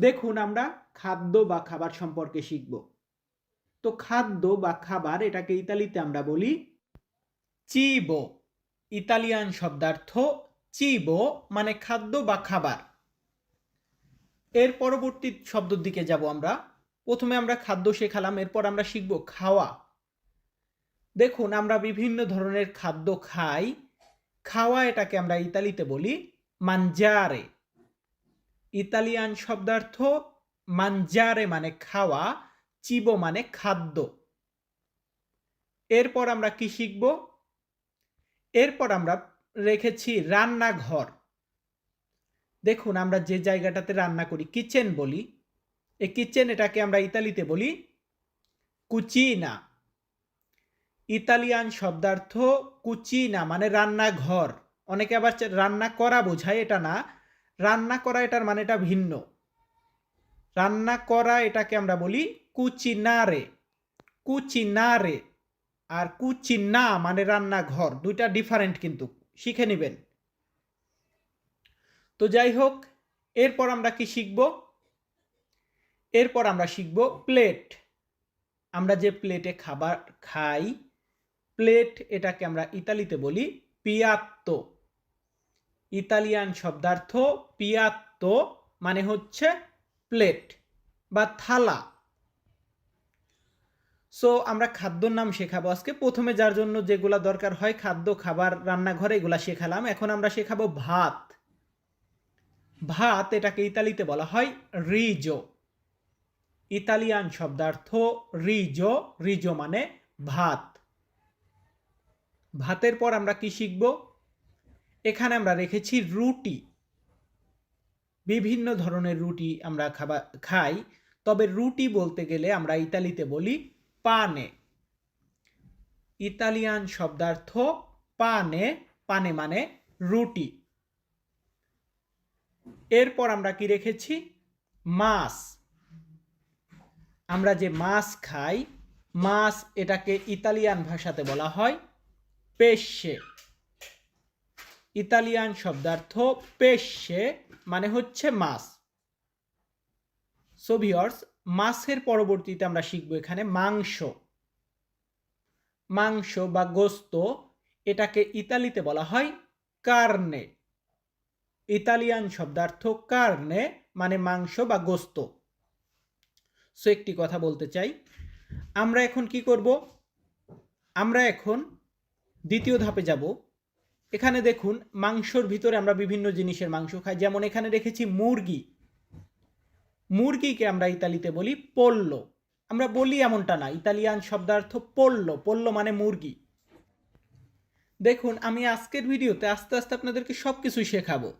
দেখুন আমরা খাদ্য বা খাবার সম্পর্কে শিখব। তো খাদ্য বা খাবার এটাকে ইতালিতে আমরা বলি চিবো। ইতালিয়ান শব্দার্থ চিবো মানে খাদ্য বা খাবার। এর পরবর্তী শব্দের দিকে যাব আমরা। প্রথমে আমরা খাদ্য শেখালাম, এরপর আমরা শিখব খাওয়া। দেখুন, আমরা বিভিন্ন ধরনের খাদ্য খাই। খাওয়া এটাকে আমরা ইতালিতে বলি মানজারে। ইতালিয়ান শব্দার্থ মানজারে মানে খাওয়া চিবো মানে খাদ্য। এরপর আমরা কি শিখব? এরপর আমরা রেখেছি রান্নাঘর। দেখুন, আমরা যে জায়গাটাতে রান্না করি, কিচেন বলি। এই কিচেন এটাকে আমরা ইতালিতে বলি কুচিনা ইতালিয়ান শব্দার্থ কুচিনা মানে রান্নাঘর। অনেকে আবার রান্না করা বোঝায়, এটা না। রান্না করা এটার মানেটা ভিন্ন। রান্না করা এটাকে আমরা বলি কুচিনারে। কুচিনারে আর কুচিনা মানে রান্নাঘর, দুইটা ডিফারেন্ট কিন্তু, শিখে নেবেন। তো যাই হোক, এরপর আমরা কি শিখব? এরপর আমরা শিখব প্লেট আমরা যে প্লেটে খাবার খাই প্লেট এটাকে আমরা ইতালিতে বলি পিয়াত্তো। ইতালিয়ান শব্দার্থ পিয়াত্তো মানে হচ্ছে প্লেট বা থালা। সো আমরা খাদ্যর নাম শেখাবো। আজকে প্রথমে যার জন্য যেগুলা দরকার হয়, খাদ্য, খাবার, রান্নাঘরে, এগুলা শেখালাম। এখন আমরা শেখাবো ভাত। ভাত এটাকে ইতালিতে বলা হয় রিজো ইতালিয়ান শব্দার্থ রিজো রিজো মানে ভাত। ভাতের পর আমরা কি শিখব? এখানে আমরা রেখেছি রুটি। বিভিন্ন ধরনের রুটি আমরা খাবার খাই। তবে রুটি বলতে গেলে আমরা ইতালিতে বলি পানে। ইতালিয়ান শব্দার্থ পানে পানে মানে রুটি। এরপর আমরা কি রেখেছি? মাছ। আমরা যে মাছ খাই, মাছ এটাকে ইতালিয়ান ভাষাতে বলা হয় পেশে। ইতালিয়ান শব্দার্থ পেশে মানে হচ্ছে মাছ। সো ভিউয়ার্স মাছের পরবর্তীতে আমরা শিখব এখানে মাংস। মাংস বা গোস্ত, এটাকে ইতালিতে বলা হয় কার্নে। ইতালিয়ান শব্দার্থ কার্নে মানে মাংস বা গোস্ত। সো একটি কথা বলতে চাই, আমরা এখন কি করব? আমরা এখন দ্বিতীয় ধাপে যাব। এখানে দেখুন, মাংসর ভিতরে আমরা বিভিন্ন জিনিসের মাংস খাই। যেমন এখানে রেখেছি মুরগি। মুরগিকে আমরা ইতালিতে বলি পোল্লো। আমরা বলি এমনটা না, ইতালিয়ান শব্দার্থ পোল্লো। পোল্লো মানে মুরগি। দেখুন, আমি আজকের ভিডিওতে আস্তে আস্তে আপনাদেরকে সব কিছুই শেখাবো।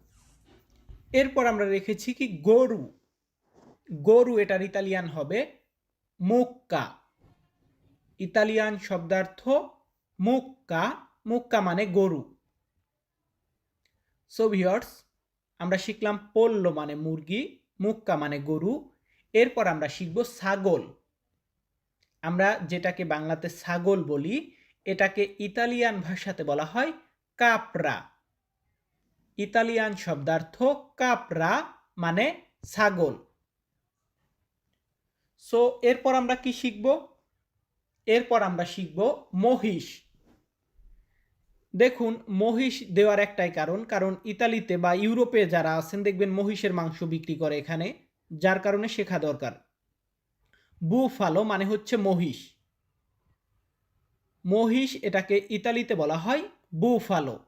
এরপর আমরা রেখেছি কি গরু। গরু এটার ইতালিয়ান হবে মুক্কা। ইতালিয়ান শব্দার্থ মুক্কা। মুক্কা মানে গরু। সো ভিউয়ার্স আমরা শিখলাম পোল্লো মানে মুরগি, মুক্কা মানে গরু, এরপর আমরা শিখব ছাগল। আমরা যেটাকে বাংলাতে ছাগল বলি, এটাকে ইতালিয়ান ভাষাতে বলা হয় কাপরা ইতালিয়ান শব্দার্থ কাপরা মানে ছাগল। সো এরপর আমরা কি শিখব? এরপর আমরা শিখব মহিষ। দেখুন, মহিষ দেওয়ার একটাই কারণ কারণ ইতালিতে বা ইউরোপে যারা আছেন, দেখবেন মহিষের মাংস বিক্রি করে এখানে, যার কারণে শেখা দরকার। বুফালো মানে হচ্ছে মহিষ। মহিষ এটাকে ইতালিতে বলা হয় বুফালো।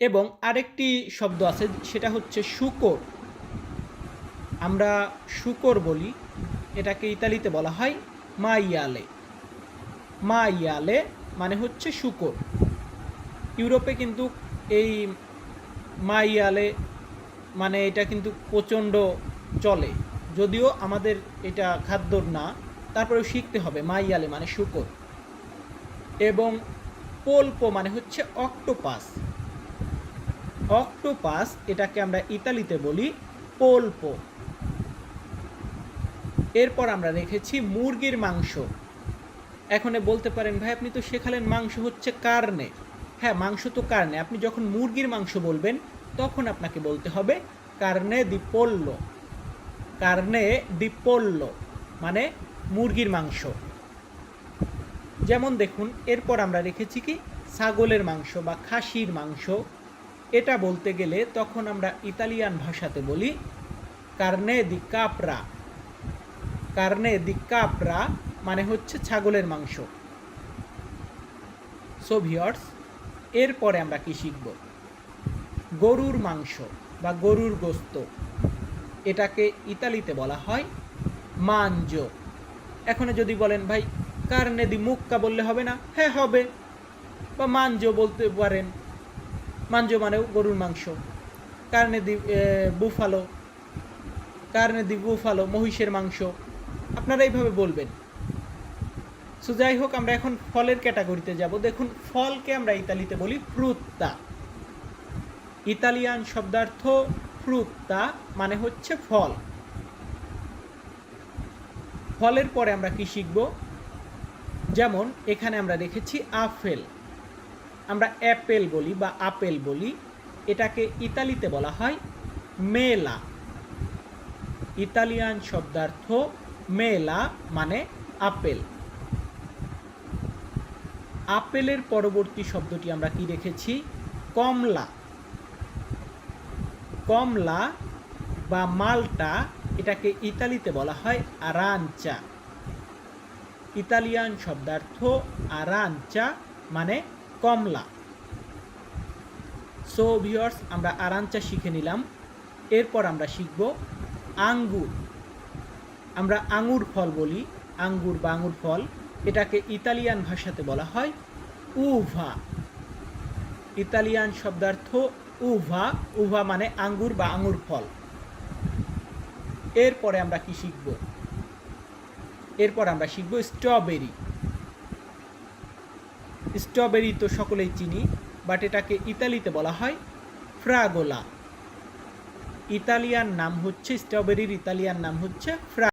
এবং আরেকটি শব্দ আছে, সেটা হচ্ছে শুকর। আমরা শুকর বলি, এটাকে ইতালিতে বলা হয় মাইয়ালে। মাইয়ালে মানে হচ্ছে শুকর। ইউরোপে কিন্তু এই মাইয়ালে মানে এটা কিন্তু প্রচণ্ড চলে। যদিও আমাদের এটা খাদ্যর না, তারপরেও শিখতে হবে মাইয়ালে মানে শুকর। এবং পোল্পো মানে হচ্ছে অক্টোপাস। অক্টোপাস এটাকে আমরা ইতালিতে বলি পোল্পো। এরপর আমরা রেখেছি মুরগির মাংস। এখন বলতে পারেন, ভাই, আপনি তো শেখালেন মাংস হচ্ছে কার্নে। হ্যাঁ মাংস তো কার্নে। আপনি যখন মুরগির মাংস বলবেন, তখন আপনাকে বলতে হবে, কার্নে দি পোল্লো কার্নে ডি মানে মুরগির মাংস। যেমন দেখুন, এরপর আমরা রেখেছি কি, ছাগলের মাংস বা খাসির মাংস। এটা বলতে গেলে তখন আমরা ইতালিয়ান ভাষাতে বলি, কার্নে দি কাপরা কার্নে দি কাপরা মানে হচ্ছে ছাগলের মাংস। সো ভিওর্স এরপরে আমরা কি শিখব? গরুর মাংস বা গরুর গোস্ত, এটাকে ইতালিতে বলা হয় মাঞ্জো। এখন যদি বলেন, ভাই, কার্নে দি মুক্কা বললে হবে না? হ্যাঁ হবে। বা মাঞ্জো বলতে পারেন। মাঞ্জো মানেও গরুর মাংস। কার্নে দি বুফালো। কার্নে দি বুফালো, মহিষের মাংস। আপনারা এইভাবে বলবেন। সো যাই হোক, আমরা এখন ফলের ক্যাটাগরিতে যাব। দেখুন, ফলকে আমরা ইতালিতে বলি ফ্রুত্তা ইতালিয়ান শব্দার্থ ফ্রুত্তা মানে হচ্ছে ফল। ফলের পরে আমরা কি শিখব? যেমন, এখানে আমরা রেখেছি আপেল। আমরা অ্যাপেল বলি বা আপেল বলি। এটাকে ইতালিতে বলা হয় মেলা। ইতালিয়ান শব্দার্থ মেলা মানে আপেল। আপেলের পরবর্তী শব্দটি আমরা কি রেখেছি কমলা। কমলা বা মালটা এটাকে ইতালিতে বলা হয় আরাঞ্চা। ইতালিয়ান শব্দার্থ আরাঞ্চা মানে কমলা। সো ভিউয়ার্স আমরা আরাঞ্চা শিখে নিলাম। এরপর আমরা শিখব আঙ্গুর। আমরা আঙ্গুর ফল বলি। আঙ্গুর বা আঙ্গুর ফল। এটাকে ইতালিয়ান ভাষাতে বলা হয় উভা। ইতালিয়ান শব্দার্থ উভা উভা মানে আঙ্গুর বা আঙ্গুর ফল। এরপরে আমরা কি শিখব? এরপর আমরা শিখব স্ট্রবেরি। স্ট্রবেরি তো সকলেই চিনি, বাট এটাকে ইতালিতে বলা হয় ফ্রাগোলা। ইতালিয়ান নাম হচ্ছে, স্ট্রবেরির ইতালিয়ান নাম হচ্ছে ফ্রা